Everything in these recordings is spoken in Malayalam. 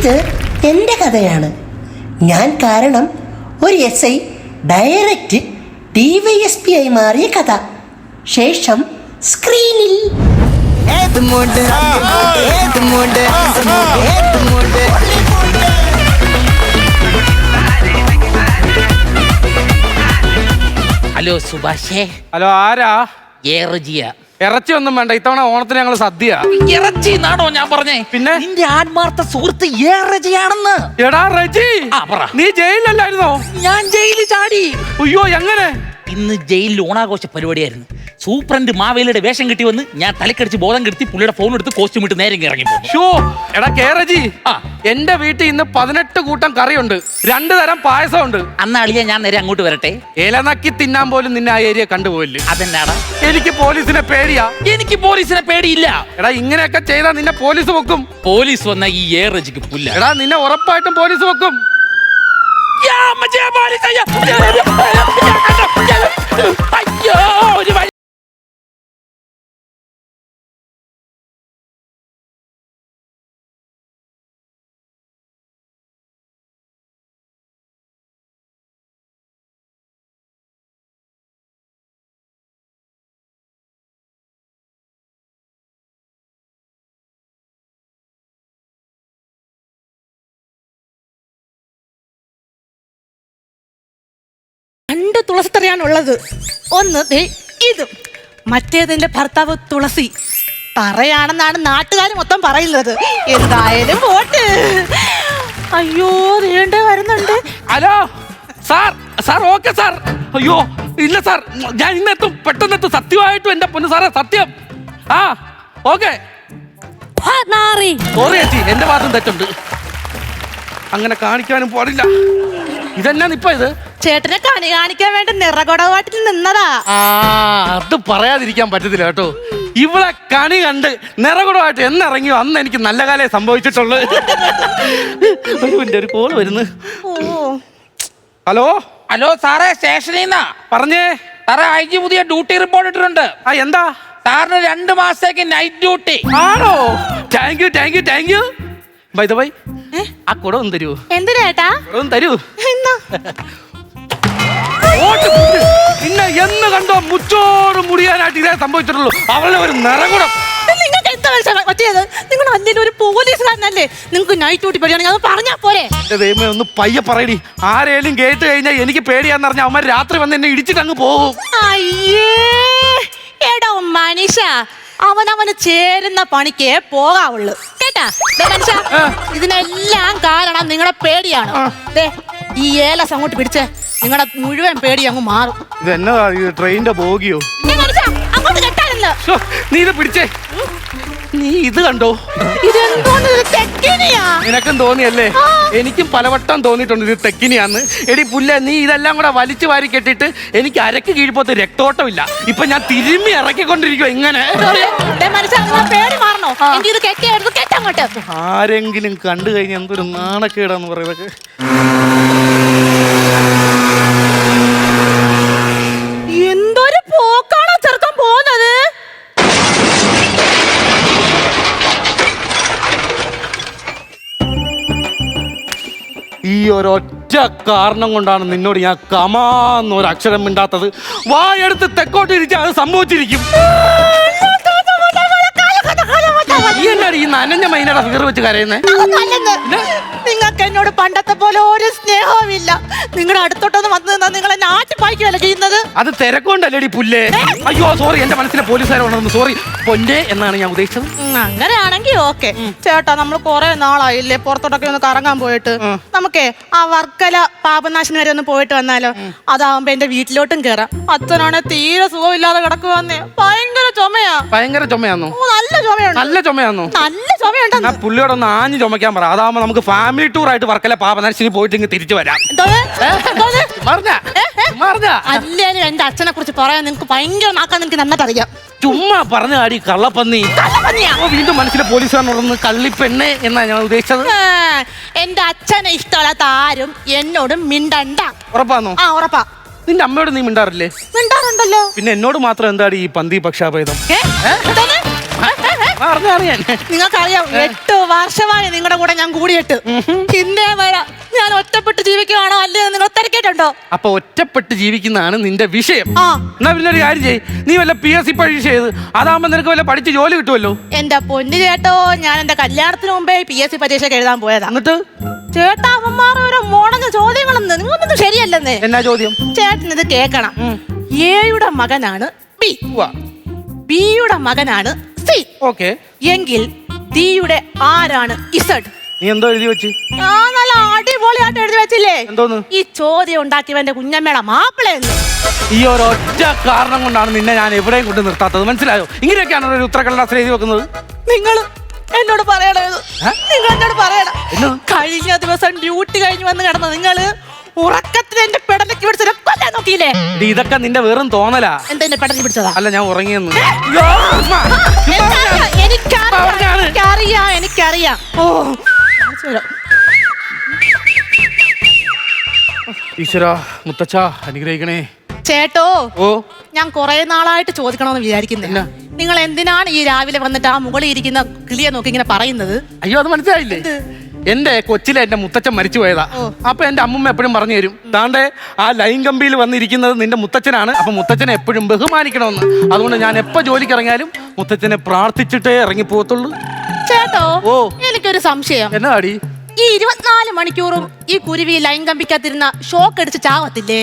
ഇത് എന്റെ കഥയാണ്. ഞാൻ കാരണം ഒരു S I direct D Y S P ആയി മാറിയ കഥ. ശേഷം സ്ക്രീനിൽ. ഹലോ സുഭാഷേ. ഹലോ ആരാ? ഏറജിയ ഇറച്ചി ഒന്നും വേണ്ട. ഇത്തവണ ഓണത്തിന് ഞങ്ങൾ സദ്യ ഇറച്ചി എന്നാണോ ഞാൻ പറഞ്ഞേ? പിന്നെ? നിന്റെ ആത്മാർത്ഥ സുഹൃത്ത് ഏറജിയാണെന്ന് എടാ റജി ആ, പറ. നീ ജയിലിലല്ലായിരുന്നോ? ഞാൻ ജയിലിൽ ചാടി. അയ്യോ എങ്ങനെ? ഇന്ന് ജയിലിൽ ഓണാഘോഷ പരിപാടിയായിരുന്നു. സൂപ്രണ്ട് മാവേലിയുടെ വേഷം കിട്ടി വന്ന് ഞാൻ തലക്കടിച്ച് ബോധം കെടുത്തി പുള്ളിയുടെ ഫോൺ എടുത്ത് കോസ്റ്റ്യൂം ഇട്ട് നേരെ ഇറങ്ങി പോന്നു ഷോ എടാ കേറജി ആ. എന്റെ വീട്ടിൽ ഇന്ന് പതിനെട്ട് കൂട്ടം കറിയുണ്ട്. രണ്ടു തരം പായസമുണ്ട്. അന്ന് അളിയ ഞാൻ നേരെ അങ്ങോട്ട് വരട്ടെ. ഇലനക്കി തിന്നാൻ പോലും നിന്നെ ആ ഏരിയ കണ്ടുപോയില്ലേ? അതെന്നാടാ? എനിക്ക് പോലീസിനെ പേടിയാ. എനിക്ക് പോലീസിനെ പേടിയില്ല. എടാ ഇങ്ങനെയൊക്കെ ചെയ്താൽ നിന്നെ പോലീസ് വെക്കും. പോലീസ് വന്ന ഈ ഏറജിക്ക് പുല്ല. എടാ നിന്നെ ഉറപ്പായിട്ടും പോലീസ് വെക്കും. അയ്യോ ഒരു വഴി രണ്ട് തുളസിത്തറയാണുള്ളത്. ഒന്ന് ദേ ഇത്. മറ്റേതിന്റെ ഭർത്താവ് തുളസി. തറയാണെന്നാണ് നാട്ടുകാർ മൊത്തം പറയുന്നത്. എന്തായാലും പോട്ട്. അയ്യോ നീണ്ട വരുന്നുണ്ട്? Hello sir sir okay sir. അയ്യോ ഇല്ല സാർ. ഞാൻ ഇന്നെത്തും പെട്ടെന്നെത്തും സത്യമായിട്ടും എന്റെ പൊന്നു സാറേ സത്യം. ആ ഓക്കെ. സോറി ചേച്ചി എന്റെ ഭാഗത്തും തെറ്റുണ്ട്. അങ്ങനെ കാണിക്കാനും പാടില്ല. ഇതെന്നാ ഇപ്പൊ ഇത്? ചേട്ടനെ കണി കാണിക്കാൻ വേണ്ടി നിറകുടവാട്ടിൽ നിന്നതാ. ആ അത് പറയാതിരിക്കാൻ പറ്റത്തില്ല കേട്ടോ. ഇവിടെ കണി കണ്ട് നിറകുടമായിട്ട് എന്നിറങ്ങിയോ? അന്ന് എനിക്ക് നല്ല കാലേ സംഭവിച്ചിട്ടുള്ളൂ. ഒരു മിനിറ്റ്, ഒരു കോൾ വരുന്നു. ഓ. ഹലോ? ഹലോ സാറേ സ്റ്റേഷനിൽ നിന്നാ. പറഞ്ഞേ. സാറേ ഐ ജി പുതിയ ഡ്യൂട്ടി റിപ്പോർട്ട് ഇട്ടിട്ടുണ്ട്. ആ എന്താ? സാറിന് രണ്ട് മാസത്തേക്ക് നൈറ്റ് ഡ്യൂട്ടി ആണോ? Thank you thank you thank you by the by ആ കുടം ഒന്ന് തരൂ. എന്തിനേട്ടാ കുടം ഒന്ന് തരൂ. എന്നാ? ഓട്ട് പിന്നെ എന്ന് കണ്ടോ മുച്ചോട് മുടിയാനായിട്ട് ഇതേ സംഭവിച്ചിട്ടുള്ളൂ. അവളുടെ ഒരു നിറകുടം നിങ്ങൾക്ക് എന്താ മനസ്സിലാ- പറ്റിയത്? നിങ്ങൾ അല്ലേലും ഒരു പോലീസുകാരനല്ലേ? നിങ്ങൾക്ക് നൈറ്റ് ഡ്യൂട്ടി അത് പറഞ്ഞാ പോരെ. എന്റെ ദൈവമേ ഒന്ന് പയ്യെ പറയടി. ആരേലും കേട്ട് കഴിഞ്ഞാൽ എനിക്ക് പേടിയാന്ന് പറഞ്ഞാൽ അവന്മാർ രാത്രി വന്ന് എന്നെ ഇടിച്ചിട്ട് അങ്ങ് പോകും. അയ്യേ എടോ മനുഷ്യ. അവനവന് ചേരുന്ന പണിക്കേ പോകാവുള്ളു. കേട്ടാ? ദേ മനുഷ്യ ഇതിനെല്ലാം കാരണം നിങ്ങളുടെ പേടിയാണ്. ദേ ഈ ഏലസ് അങ്ങോട്ട് പിടിച്ച്. നിങ്ങളുടെ മുഴുവൻ പേടി അങ്ങ് മാറും. ഇത് എന്നതാ ഇത് ട്രെയിനിന്റെ ബോഗിയോ അങ്ങോട്ട് കെട്ടാനല്ലോ ശ്ശോ, നീ ഇത് പിടിച്ചേ. നീ ഇത് കണ്ടോ? ഇതെന്തോന്ന് ഇത് തെക്കിനിയാ? നിനക്കും തോന്നിയല്ലേ? എനിക്കും പലവട്ടം തോന്നിയിട്ടുണ്ട് ഇത് തെക്കിനിയാന്ന്. എടി പുല്ല നീ ഇതെല്ലാം കൂടെ വലിച്ചു വാരി കെട്ടിട്ട് എനിക്ക് അരക്ക് കീഴ്പോത്ത് രക്തോട്ടമില്ല. ഇപ്പൊ ഞാൻ തിരുമ്മി ഇറക്കിക്കൊണ്ടിരിക്കുക ഇങ്ങനെ. ദേ മനുഷ്യ നിങ്ങളെ പേടി മാറണോ? എനിക്ക് ഇത് കെട്ടങ്ങോട്ട് ആരെങ്കിലും കണ്ടു കഴിഞ്ഞാൽ എന്തൊരു നാണക്കേടാന്ന് പറയുന്നത്. എന്തൊരു പോക്കാണോ ചെറുക്കൻ പോകുന്നത്? ഈ ഒരൊറ്റ കാരണം കൊണ്ടാണ് നിന്നോട് ഞാൻ കമാന്ന് ഒരു അക്ഷരം മിണ്ടാത്തത്. വായെടുത്ത് തെക്കോട്ട് ഇരിച്ചാൽ അത് സംഭവിച്ചിരിക്കും. ഈ നനഞ്ഞ മൈനയുടെ ഫിഗർ വെച്ച് കരയുന്നേ? നിങ്ങൾക്ക് എന്നോട് പണ്ടത്തെ പോലെ ഒരു സ്നേഹവും ഇല്ല നിങ്ങളുടെ അടുത്തോട്ടൊന്ന് വന്നു നിന്നാ നിങ്ങളെ നാട്ടിപ്പായിക്കുമല്ല ചെയ്യുന്നത്? അത് തിരക്കൊണ്ടല്ലേടി പുല്ലേ. അയ്യോ സോറി എന്റെ മനസ്സിലെ പോലീസുകാരെ ഉണർന്നു സോറി പൊന്നെ എന്നാണ് ഞാൻ ഉദ്ദേശിച്ചത്. ഉം, അങ്ങനെയാണെങ്കിൽ ഓക്കെ. ചേട്ടാ നമ്മൾ കുറെ നാളായില്ലേ പുറത്തോട്ടൊക്കെ ഒന്ന് കറങ്ങാൻ പോയിട്ട്. നമുക്കേ ആ വർക്കല പാപനാശിനി വരെ ഒന്ന് പോയിട്ട് വന്നാലോ? അതാവുമ്പോ എന്റെ വീട്ടിലോട്ടും കേറാം. അച്ഛനാണെ തീരെ സുഖമില്ലാതെ കിടക്കുവന്നേ. ഭയങ്കര ചുമയാ. ഭയങ്കര ചുമയാന്നോ? ഓ, നല്ല ചുമയാണ് നല്ല ചുമയാന്നോ നല്ല ചുമയുണ്ടെന്ന് ഞാൻ പുള്ളിയോടൊന്ന് ആഞ്ഞു ചുമക്കാൻ പറ. അതാവുമ്പോ നമുക്ക് ഫാമിലി ടൂർ ആയിട്ട് വർക്കല പാപനാശിനി പോയിട്ട് ഇങ്ങ് തിരിച്ചു വരാം. എന്തോന്ന്? എന്തോന്ന്? മറിഞ്ഞ. ഏ, ഏ? മറിഞ്ഞ. അല്ലേലും എന്റെ അച്ഛനെ കുറിച്ച് പറയാൻ നിനക്ക് ഭയങ്കര നാക്കാൻ നിനക്ക് നന്നായിട്ട് അറിയാം ചുമ്മാ പറഞ്ഞ ആടി കള്ളപ്പന്നി. കള്ളപ്പന്നിയാ? ഓ, വീണ്ടും മനസ്സിലെ പോലീസുകാരനോടൊന്ന് കള്ളിപ്പെണ്ണെ എന്നാ ഞാൻ ഉദ്ദേശിച്ചത്. എന്റെ അച്ഛനെ ഇഷ്ടമല്ലാത്ത ആരും എന്നോട് മിണ്ടണ്ട. ഉറപ്പാന്നോ? ആ ഉറപ്പാ. നിന്റെ അമ്മയോട് നീ മിണ്ടാറില്ലേ? മിണ്ടാറുണ്ടല്ലോ. പിന്നെ എന്നോട് മാത്രം എന്താടി ഈ പന്തി പക്ഷാഭേദം? ഏ? അറിഞ്ഞറിയാൻ നിങ്ങൾക്കറിയാം എട്ട് വർഷമായി നിങ്ങളുടെ കൂടെ ഞാൻ കൂടിയിട്ട്. പിന്നെ വരാം ഞാൻ ഒറ്റപ്പെട്ട് ജീവിക്കുകയാണോ അല്ലേ നിങ്ങൾ തിരക്കിയിട്ടുണ്ടോ അപ്പൊ ഒറ്റപ്പെട്ട് ജീവിക്കുന്നതാണ് നിന്റെ വിഷയം. എന്നാ പിന്നെ ഒരു കാര്യം ചെയ്യ്. നീ വല്ല പി എസ് സി പരീക്ഷ ചെയ്ത് അതാകുമ്പോ നിനക്ക് വല്ല പഠിച്ച് ജോലി കിട്ടുമല്ലോ എന്റെ പൊന്നു ചേട്ടോ ഞാൻ എന്റെ കല്യാണത്തിന് മുമ്പേ പി എസ് സി പരീക്ഷയ്ക്ക് എഴുതാൻ പോയതാ. എന്നിട്ട്? ചേട്ടാ അവന്മാർ ഓരോ മുടഞ്ഞ ചോദ്യങ്ങളൊന്നും. നിങ്ങളൊന്നും ശരിയല്ലെന്നേ. എന്നാ ചോദ്യം? ചേട്ടൻ ഇത് കേക്കണം എയുടെ മകനാണ് ബി ബിയുടെ മകനാണ് സി ഓക്കെ. എങ്കിൽ ഡിയുടെ ആരാണ് ഇസഡ്? നീ എന്തോ എഴുതി വെച്ച്? ഞാൻ നല്ല അടിപൊളിയായിട്ട് എഴുതി വെച്ചില്ലേ? എന്തോന്ന്? ഈ ചോദ്യം ഉണ്ടാക്കിയവന്റെ കുഞ്ഞമ്മയുടെ മാപ്പിളയെന്ന് ഈ ഒരു ഒറ്റ കാരണം കൊണ്ടാണ് നിന്നെ ഞാൻ എവിടെയും കൊണ്ട് നിർത്താത്തത്. മനസ്സിലായോ? ഇങ്ങനെയൊക്കെയാണ് ഒരു ഉത്തരക്കടലാസിൽ എഴുതി വെക്കുന്നത്. നിങ്ങൾ എന്നോട് പറയണത്. നിങ്ങൾ എന്നോട് പറയണം? കഴിഞ്ഞ ദിവസം ഡ്യൂട്ടി കഴിഞ്ഞു വന്ന് കിടന്ന നിങ്ങൾ ഉറക്കത്തിൽ എന്റെ പെടലേക്ക് പിടിച്ചത് കൊല്ലാൻ നോക്കിയില്ലേ? ഇത് ഇതൊക്കെ നിന്റെ വെറും തോന്നലാ. എന്താ എന്റെ പെടലേക്ക് പിടിച്ചതാ? അല്ല ഞാൻ ഉറങ്ങിയെന്ന്. അയ്യോ, ഉമ്മ. ചുമ്മാ എനിക്കറിയാം, എനിക്കറിയാം പറഞ്ഞാണ്. എനിക്കറിയാം എനിക്കറിയാം. ഓ. ഈശ്വരാ മുത്തച്ഛ അനുഗ്രഹിക്കണേ. ചേട്ടോ ഓ. ഞാൻ കുറെ നാളായിട്ട് ചോദിക്കണമെന്ന് വിചാരിക്കുന്നില്ല നിങ്ങൾ എന്തിനാണ് ഈ രാവിലെ വന്നിട്ട് ആ മുകളിൽ ഇരിക്കുന്ന കിളിയെ നോക്കി ഇങ്ങനെ പറയുന്നത്? അയ്യോ അത് മനസ്സിലായില്ലേ? എന്റെ കൊച്ചിലെ എന്റെ മുത്തച്ഛൻ മരിച്ചു പോയതാ. അപ്പൊ എന്റെ അമ്മമ്മ എപ്പോഴും പറഞ്ഞു തരും താണ്ടെ ആ ലൈൻ കമ്പിയിൽ വന്നിരിക്കുന്നത് നിന്റെ മുത്തച്ഛനാണ് അപ്പൊ മുത്തച്ഛനെ എപ്പോഴും ബഹുമാനിക്കണമെന്ന്. അതുകൊണ്ട് ഞാൻ എപ്പോ ജോലിക്ക് ഇറങ്ങിയാലും മുത്തച്ഛനെ പ്രാർത്ഥിച്ചിട്ടേ ഇറങ്ങി പോകത്തുള്ളൂ ചേട്ടോ ഓ. എനിക്കൊരു സംശയം. എന്നാ അടി ഈ ഇരുപത്തിനാല് മണിക്കൂറും ഈ കുരുവി ലൈൻ കമ്പിക്കാത്തിരുന്ന ഷോക്ക് അടിച്ച് ചാവത്തില്ലേ?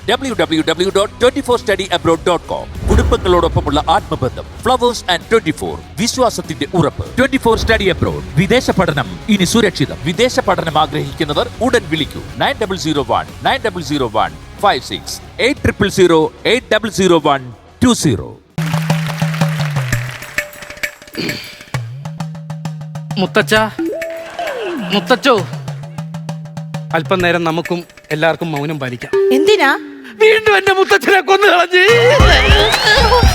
W W W dot twenty four study abroad dot com കുടുംബങ്ങളോടൊപ്പമുള്ള ആത്മബന്ധം ഫ്ലവേഴ്സ് ആൻഡ് ട്വന്റി ഫോർ വിശ്വാസത്തിന്റെ ഉറപ്പ്. ട്വന്റി ഫോർ സ്റ്റഡി അബ്രോഡ് വിദേശ പഠനം ഇനി സുരക്ഷിതം. വിദേശ പഠനം ആഗ്രഹിക്കുന്നവർ ഉടൻ വിളിക്കൂ. Nine double zero one nine double zero one five six eight triple zero eight double zero one two zero. മുത്തച്ഛ. മുത്തച്ഛോ. അല്പം നേരം നമുക്കും എല്ലാവർക്കും മൗനം പാലിക്കാം. എന്തിനാ? വീണ്ടും എന്റെ മുത്തച്ഛനെ കൊന്നു കളഞ്ഞു.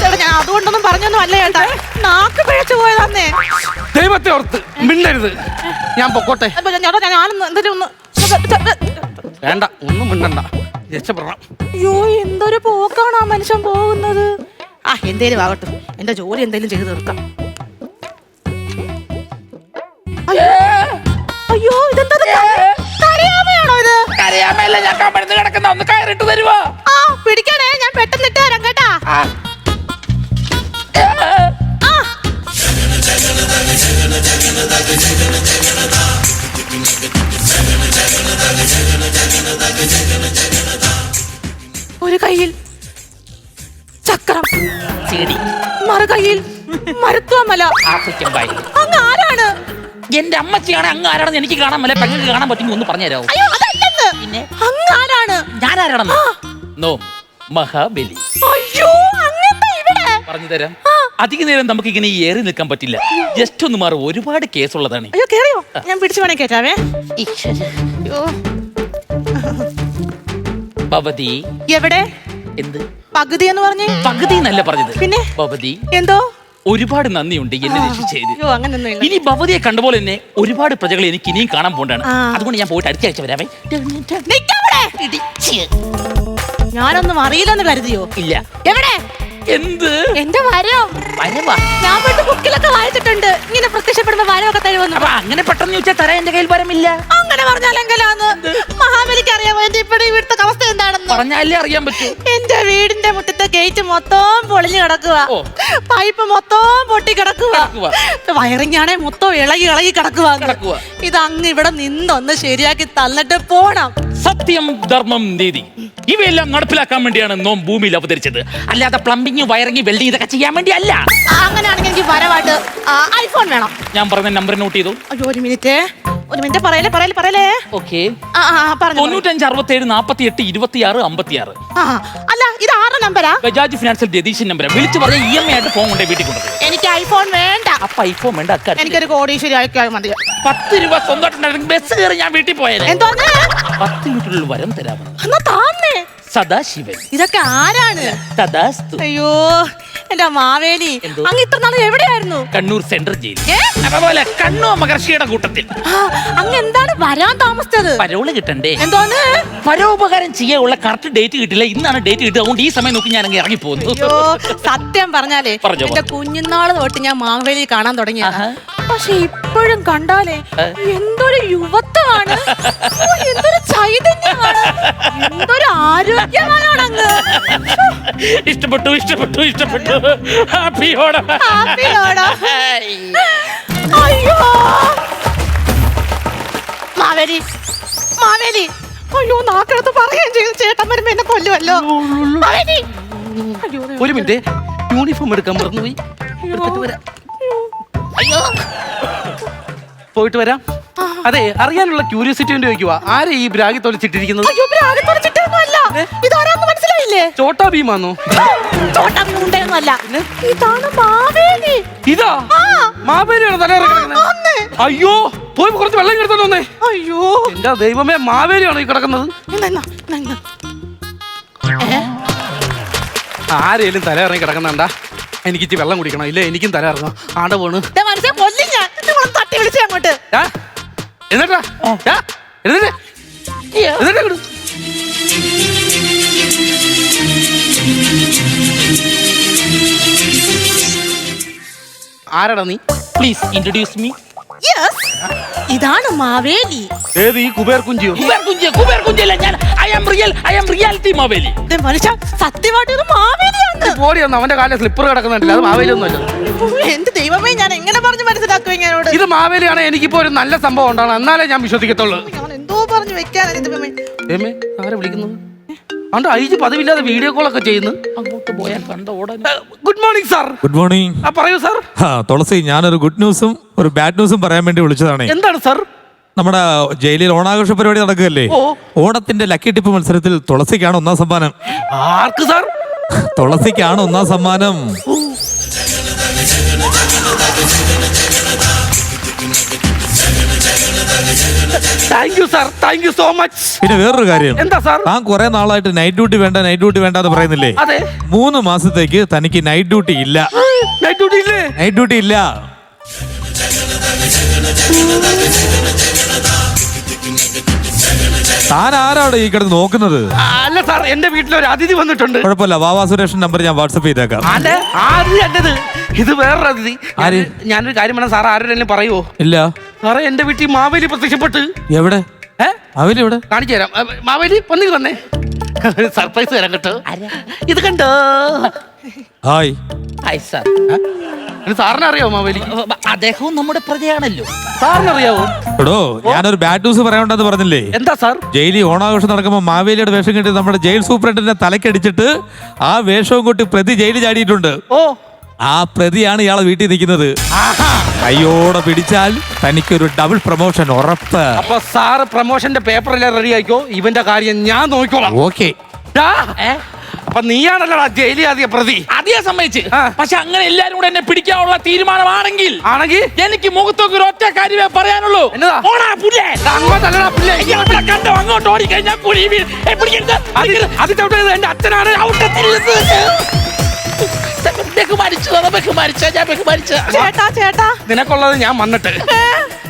ചേട്ടാ, ഞാൻ അതുകൊണ്ടൊന്നും പറഞ്ഞൊന്നും അല്ല ചേട്ടാ. നാക്ക് പിഴച്ചു പോയതാന്നേ. ദൈവത്തെ ഓർത്ത് മിണ്ടരുത്. ഞാൻ പൊക്കോട്ടെ. അപ്പൊ ചേട്ടാ ഞാൻ ഞാനൊന്ന് എന്തൊരു ഒന്ന് വേണ്ട ഒന്നും മിണ്ടണ്ട. രക്ഷപ്പെടണം. അയ്യോ എന്തൊരു പോക്കാണ് ആ മനുഷ്യൻ പോകുന്നത്? ആ എന്തേലും ആകട്ടെ എന്റെ ജോലി എന്തേലും ചെയ്തു തീർക്കാം. കിടക്കുന്ന ഒന്ന് കയറിട്ട് തരുവോ ആ പിടിക്കണേ ഞാൻ പെട്ടെന്ന് ഇട്ട് തരാം കേട്ടാ. ആ. ഒരു കയ്യിൽ ചക്രം ചെടി മറു കയ്യിൽ മരുത്വമല ആഫ്രിക്കൻ ബായി അങ്ങ് ആരാണ്? എന്റെ അമ്മച്ചിയാണ് അങ്ങ് ആരാണെന്ന് എനിക്ക് കാണാൻ മേലെ. പെങ്ങൾക്ക് കാണാൻ പറ്റുമെങ്കിൽ ഒന്ന് പറഞ്ഞു തരാമോ അയ്യോ അതല്ലെന്ന്. പിന്നെ? ആരാണെന്ന് നോ മഹാബലി. അയ്യോ അങ്ങെന്താ ഇവിടെ? പറഞ്ഞു തരാം. അധിക നേരം നമുക്ക് ഇങ്ങനെ ഏറി നിൽക്കാൻ പറ്റില്ല. ജസ്റ്റ് ഒന്ന് മാറും ഒരുപാട് കേസുള്ളതാണ്. അയ്യോ കേറിയോ? ഞാൻ പിടിച്ചു വേണേ കേറ്റാവേ. അയ്യോ. ഭവതി. എവിടെ? എന്ത്? പകുതി എന്ന് പറഞ്ഞേ. പകുതി എന്നല്ല പറഞ്ഞത്. പിന്നെ? ഭവതി. എന്തോ? ഒരുപാട് നന്ദിയുണ്ട് എന്നെ രക്ഷിച്ചത് ഇനി ഭവതിയെ കണ്ടപോലെ തന്നെ ഒരുപാട് പ്രജകൾ എനിക്ക് ഇനിയും കാണാൻ പോണ്ടാണ്. അതുകൊണ്ട് ഞാൻ പോയിട്ട് അടുത്ത ആഴ്ച വരാമേ ഞാനൊന്നും അറിയില്ലെന്ന് കരുതിയോ? ഇല്ല. എവിടെ? എന്ത്? എന്റെ വരം. വരവാ? ഞാൻ പണ്ട് ബുക്കിലൊക്കെ വായിച്ചിട്ടുണ്ട്. ഇങ്ങനെ പ്രത്യക്ഷപ്പെടുന്ന വരമൊക്കെ തരുമെന്ന്. അപ്പൊ അങ്ങനെ പെട്ടെന്ന് ചോദിച്ചാൽ തരാൻ എന്റെ കയ്യിൽ വരമില്ല. അങ്ങനെ പറഞ്ഞാൽ എങ്കിലാന്ന് മഹാബലിക്ക് അറിയാമോ എന്റെ ഇപ്പഴേ ഇവിടുത്തെ അവസ്ഥ എന്താണെന്ന്? പറഞ്ഞാലേ അറിയാൻ പറ്റൂ. എന്റെ വീടിന്റെ മുറ്റത്തെ ഗേറ്റ് മൊത്തം പൊളിഞ്ഞു കിടക്കുക ഓ. പൈപ്പ് മൊത്തം പൊട്ടി കിടക്കുക കിടക്കുവാ. വയറിംഗ് ആണെ മൊത്തം ഇളകി ഇളകി കിടക്കുക കിടക്കുവാ. ഇത് അങ്ങ് ഇവിടെ നിന്നൊന്ന് ശരിയാക്കി തന്നിട്ട് പോണം. സത്യം ധർമ്മം നീതി. ഇവയെല്ലാം നടപ്പിലാക്കാൻ വേണ്ടിയാണ് നോം ഭൂമിയിൽ അവതരിച്ചത്. അല്ലാതെ പ്ലംബിംഗ് വയറിംഗ് വെൽഡിംഗ് ഇതൊക്കെ ചെയ്യാൻ വേണ്ടി അല്ല ആ, അങ്ങനെയാണെങ്കിൽ എനിക്ക് വരവായിട്ട് ഐഫോൺ വേണം. ഞാൻ പറഞ്ഞ നമ്പർ നോട്ട് ചെയ്തു. അയ്യോ ഒരു മിനിറ്റ്. ഒരു മിനിറ്റ് പറയലേ പറയലേ പറയലേ ഓക്കെ ആ ആ, ആ പറഞ്ഞു പറഞ്ഞു. തൊണ്ണൂറ്റഞ്ച് അറുപത്തി ഏഴ് നാപ്പത്തി എട്ട് ഇരുപത്തി ആറ് അമ്പത്തി ആറ് ആ. അല്ല ഇത് ആരുടെ നമ്പരാ? ബജാജ് ഫിനാൻസിൽ രതീശൻ നമ്പർ വിളിച്ചു പറഞ്ഞ ഇ എം ഐ ആയിട്ട് ഫോൺ കൊണ്ടേ വീട്ടിൽ കൊണ്ടുവരും. എനിക്ക് ഐഫോൺ വേണ്ട. അപ്പൊ ഐഫോൺ വേണ്ട അക്കാര്യം എനിക്കൊരു കോടീശ്വരി അയക്കാൻ മതി. പത്ത് രൂപ സ്വന്തമായിട്ടുണ്ടായിരുന്നു. ബസ് കയറി ഞാൻ വീട്ടിൽ പോയത് എന്തോ പത്ത് മിനിറ്റിനുള്ളിൽ വരം തരാമെന്ന് എന്നാ താന്നേ. സദാശിവൻ. ഇതൊക്കെ ആരാണ്? തഥാസ്തു. അയ്യോ എന്റെ മാവേലി. എന്തോ? അങ്ങ് ഇത്ര നാൾ എവിടെയായിരുന്നു? കണ്ണൂർ സെൻട്രൽ ജയിൽ ഏ? അതുപോലെ കണ്ണോ മഹർഷിയുടെ കൂട്ടത്തിൽ. ആ, അങ്ങ് എന്താണ് വരാൻ താമസിച്ചത്? പരോൾ കിട്ടണ്ടേ? എന്തോന്ന്? പരോപകാരം ചെയ്യാനുള്ള കറക്റ്റ് ഡേറ്റ് കിട്ടില്ല. ഇന്നാണ് ഡേറ്റ് കിട്ടുക. അതുകൊണ്ട് ഈ സമയം നോക്കി ഞാൻ അങ്ങ് ഇറങ്ങി പോകുന്നു അയ്യോ സത്യം പറഞ്ഞാലേ പറഞ്ഞോ, എന്റെ കുഞ്ഞുനാൾ തൊട്ട് ഞാൻ മാവേലി കാണാൻ തുടങ്ങിയ ആഹാ. പക്ഷെ ഇപ്പോഴും കണ്ടാലേ എന്തൊരു യുവത്വമാണ്. ഓ, എന്തൊരു എന്തൊരു ആരോഗ്യമാണ് അങ്ങ് ഇഷ്ടപ്പെട്ടു ഇഷ്ടപ്പെട്ടു ഇഷ്ടപ്പെട്ടു. ഹാപ്പി ഓണം. ഹാപ്പി ഓണം. അയ്യോ. മാവേലി മാവേലി. അയ്യോ നാക്കടത്ത് പറയുകയും ചെയ്തു. ചേട്ടൻ വരുമ്പോ എന്നെ കൊല്ലുമല്ലോ മാവേലി. അയ്യോ ഒരു മിനിറ്റ് യൂണിഫോം എടുക്കാൻ മറന്നുപോയി. എടുത്തിട്ട് വരാം. അയ്യോ പോയിട്ട് വരാം. അതെ അറിയാനുള്ള ക്യൂരിയോസിറ്റി കൊണ്ട് ചോദിക്കുക ആരെ ഈ ബ്രാഗി തൊലിച്ചിട്ടിരിക്കുന്നത് അയ്യോ ബ്രാഗ് ഇതാരാന്ന് മനസ്സിലായില്ലേ? ചോട്ടാ ഭീമാന്നോ? ചോട്ടാ ഇതാണ് മാവേലി. ഇതാ? ആ. മാവേലിയാണ് തല ആന്ന്. അയ്യോ പോയി കുറച്ച് വെള്ളം എടുത്തോണ്ട് വന്നേ. അയ്യോ. എന്റെ ദൈവമേ മാവേലിയാണോ ഈ കിടക്കുന്നത്? എന്നാ, എന്നാ. ഏ? ആരേലും തല ഇറങ്ങി കിടക്കുന്നുണ്ടാ? എനിക്ക് ഇച്ചിരി വെള്ളം കുടിക്കണം. ഇല്ലേ എനിക്കും തല ഇറങ്ങും. ആടെ പോണ്. ദേ കൊല്ലും ഞാൻ. തട്ടി വിളിച്ചേ അങ്ങോട്ട്? എന്നിട്ടാ? ആ? എന്നിട്ട്? എന്നിട്ട്. ആരാടാ നീ? പ്ലീസ് ഇൻട്രൊഡ്യൂസ് മീ യെസ് ഇതാണ് മാവേലി. ഏത് ഈ കുബേർ കുഞ്ചിയോ കുബേർ കുഞ്ചിയോ കുബേർ കുഞ്ചിയല്ല ഞാൻ. I am real I am reality Maveli. ദേ മനുഷ്യ സത്യമായിട്ട് ഇത് മാവേലിയാണ്. ബോഡി ഒന്ന് അവന്റെ കാലിൽ സ്ലിപ്പർ കിടക്കുന്നുണ്ടല്ലോ. അത് മാവേലി ഒന്നുമല്ല. എന്റെ ദൈവമേ ഞാൻ എങ്ങനെ പറഞ്ഞു ഇത് മാവേലിയാണ് എനിക്കിപ്പോ ഒരു നല്ല സംഭവം ഉണ്ടാണ് എന്നാലേ ഞാൻ വിശ്വസിക്കത്തുള്ളൂ. ഞാൻ എന്തോ പറഞ്ഞു ഏമേ ആരെ വിളിക്കുന്നു? പതിവില്ലാതെ വീഡിയോ കോൾ ഒക്കെ ചെയ്യുന്നു. അങ്ങോട്ട് പോയാൽ കണ്ട ഉടനെ. Good morning sir good morning ആ പറയൂ സാർ ആ തുളസി ഞാനൊരു ഗുഡ് ന്യൂസും ഒരു ബാഡ് ന്യൂസും പറയാൻ വേണ്ടി വിളിച്ചതാണ്. എന്താണ് സർ നമ്മുടെ ജയിലിൽ ഓണാഘോഷ പരിപാടി നടക്കുകയല്ലേ? ഓ. ഓണത്തിന്റെ ലക്കി ടിപ്പ് മത്സരത്തിൽ തുളസിക്കാണ് ഒന്നാം സമ്മാനം. ആർക്ക് സർ തുളസിക്കാണ് ഒന്നാം സമ്മാനം. Thank you sir thank you so much പിന്നെ വേറൊരു കാര്യം. എന്താ സാർ താൻ കുറെ നാളായിട്ട് നൈറ്റ് ഡ്യൂട്ടി വേണ്ട നൈറ്റ് ഡ്യൂട്ടി വേണ്ട എന്ന് പറയുന്നില്ലേ? അതെ. മൂന്ന് മാസത്തേക്ക് തനിക്ക് നൈറ്റ് ഡ്യൂട്ടി ഇല്ല. നൈറ്റ് ഡ്യൂട്ടി ഇല്ലേ? നൈറ്റ് ഡ്യൂട്ടി ഇല്ല. താൻ ആരാണ് ഈ കിടന്ന് നോക്കുന്നത്? അല്ല സാർ എന്റെ വീട്ടിൽ ഒരു അതിഥി വന്നിട്ടുണ്ട്. കുഴപ്പമില്ല. വാവാ സുരേഷൻ നമ്പർ ഞാൻ വാട്സപ്പ് ചെയ്തേക്കാം. അതെ ആര് എന്റേത്. ഇത് വേറെ അതിഥി. ആര്? ഞാൻ- ഞാനൊരു കാര്യം വേണം സാർ ആരോടെങ്കിലും പറയുവോ? ഇല്ല. സാറേ എന്റെ വീട്ടിൽ മാവേലി പ്രത്യക്ഷപ്പെട്ട്. എവിടെ? ഏ? അവരെവിടെ കാണിച്ചു തരാം. അ, മാവേലി വന്നിൽ വന്നേ. സർപ്രൈസ് തരാം കേട്ടോ. ഇത് കണ്ടോ? ഹായ്. Hi sir. ഇത് സാറിനെ അറിയാവോ മാവേലി? അദ്ദേഹവും നമ്മുടെ പ്രജയാണല്ലോ സാറിന് അറിയാവോ എടോ ഞാനൊരു ബാഡ് ന്യൂസ് പറയാനുണ്ടെന്ന് പറഞ്ഞില്ലേ? എന്താ സാർ? ജയിലിൽ ഓണാഘോഷം നടക്കുമ്പോൾ മാവേലിയുടെ വേഷം കെട്ടി നമ്മുടെ ജയിൽ സൂപ്രണ്ടിന്റെ തലക്കടിച്ചിട്ട് ആ വേഷവും കൂട്ടി പ്രതി ജയിലിൽ ചാടിയിട്ടുണ്ട്. ഓ. ആ പ്രതിയാണ് ഇയാളെ വീട്ടിൽ നിൽക്കുന്നത്. കയ്യോടെ പിടിച്ചാൽ തനിക്കൊരു ഡബിൾ പ്രൊമോഷൻ ഉറപ്പ്. അപ്പൊ സാറ് പ്രൊമോഷന്റെ പേപ്പർ എല്ലാം റെഡി ആയിക്കോ? ഇവന്റെ കാര്യം ഞാൻ നോക്കിക്കോളാം. ഓക്കെ. അപ്പൊ നീയാണല്ലോടാ ജയിലി പ്രതി. അതേ സമ്മതിച്ച്. ആ. പക്ഷെ അങ്ങനെ എല്ലാരും കൂടെ എന്നെ പിടിക്കാനുള്ള തീരുമാനമാണെങ്കിൽ ആണെങ്കിൽ? എനിക്ക് മുഖത്തൊക്കെ ഒരു ഒറ്റ കാര്യമേ പറയാനുള്ളൂ. കണ്ടോ? അങ്ങോട്ട് ഓടി കഴിഞ്ഞാൽ കുഴി വീഴും. ഏ, പിടിക്കരുത്, അത്. ചവിട്ടത് എന്റെ അച്ഛനാണ്. ഔട്ടത്തിൽ നിന്ന്. ബഹുമാനിച്ചു അതാ ബഹുമാനിച്ച ഞാൻ ബഹുമാനിച്ച ചേട്ടാ ചേട്ടാ. നിനക്കുള്ളത് ഞാൻ വന്നിട്ട്.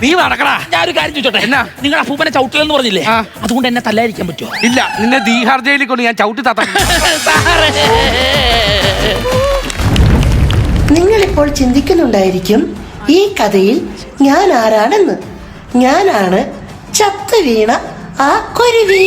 നീ നടക്കടാ. ഞാനൊരു കാര്യം ചോദിച്ചോട്ടെ? എന്നാ? നിങ്ങൾ അപ്പൂപ്പനെ ചവിട്ടില്ലെന്ന് പറഞ്ഞില്ലേ? അതുകൊണ്ട് എന്നെ തല്ലായിരിക്കാൻ പറ്റുമോ ഇല്ല നിന്നെ ദീഹാർ ജയിലിൽ കൊണ്ട് ഞാൻ ചവിട്ടി താത്ത. നിങ്ങൾ നിങ്ങളിപ്പോൾ ചിന്തിക്കുന്നുണ്ടായിരിക്കും ഈ കഥയിൽ ഞാൻ ആരാണെന്ന്. ഞാനാണ് ചത്ത വീണ ആ കുരുവി.